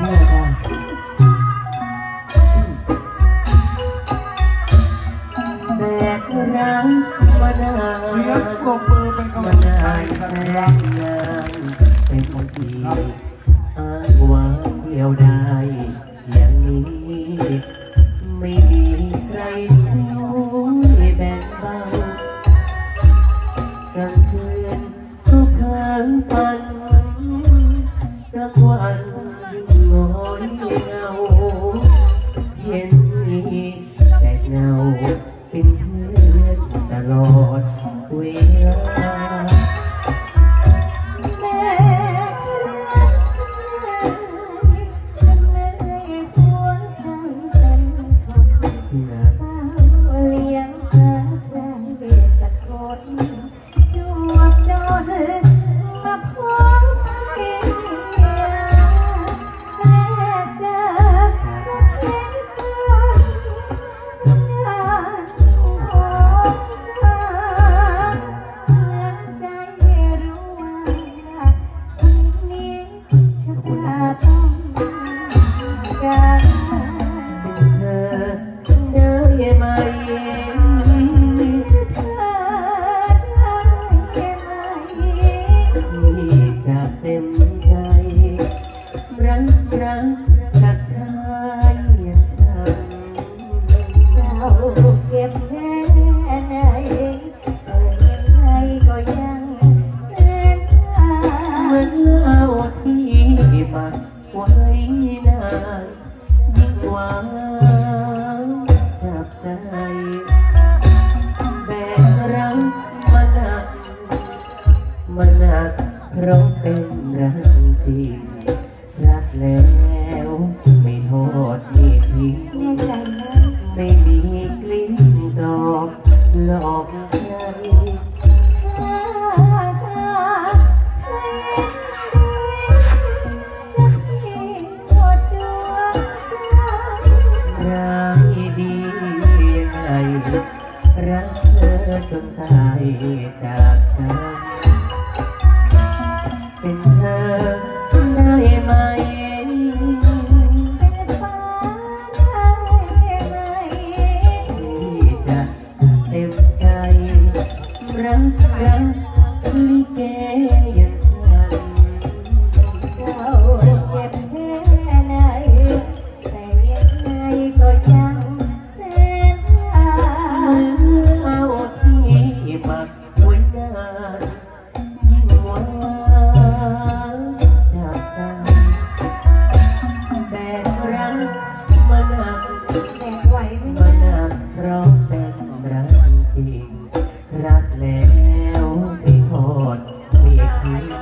เชื่อจ้ะแบกน้ำมานานเสียงปรบมือเป็นกำมาลังใจนานคแสรันบนานเป็นบางทีอ้างว่าเดียวดายอย่างนี้ ไม่มี เมื่าที่ปักไว้นานยิ่งกว่าจับใจแบกรักมาหนักมาหนักเพราะเป็นรักจริงรักแล้วไม่โทษไม่ทิ้ง แน่ใจ อจงตายจากกันเป็นเธอได้ไหมที่จเต็มใจรักรักลิเกยัง Bye.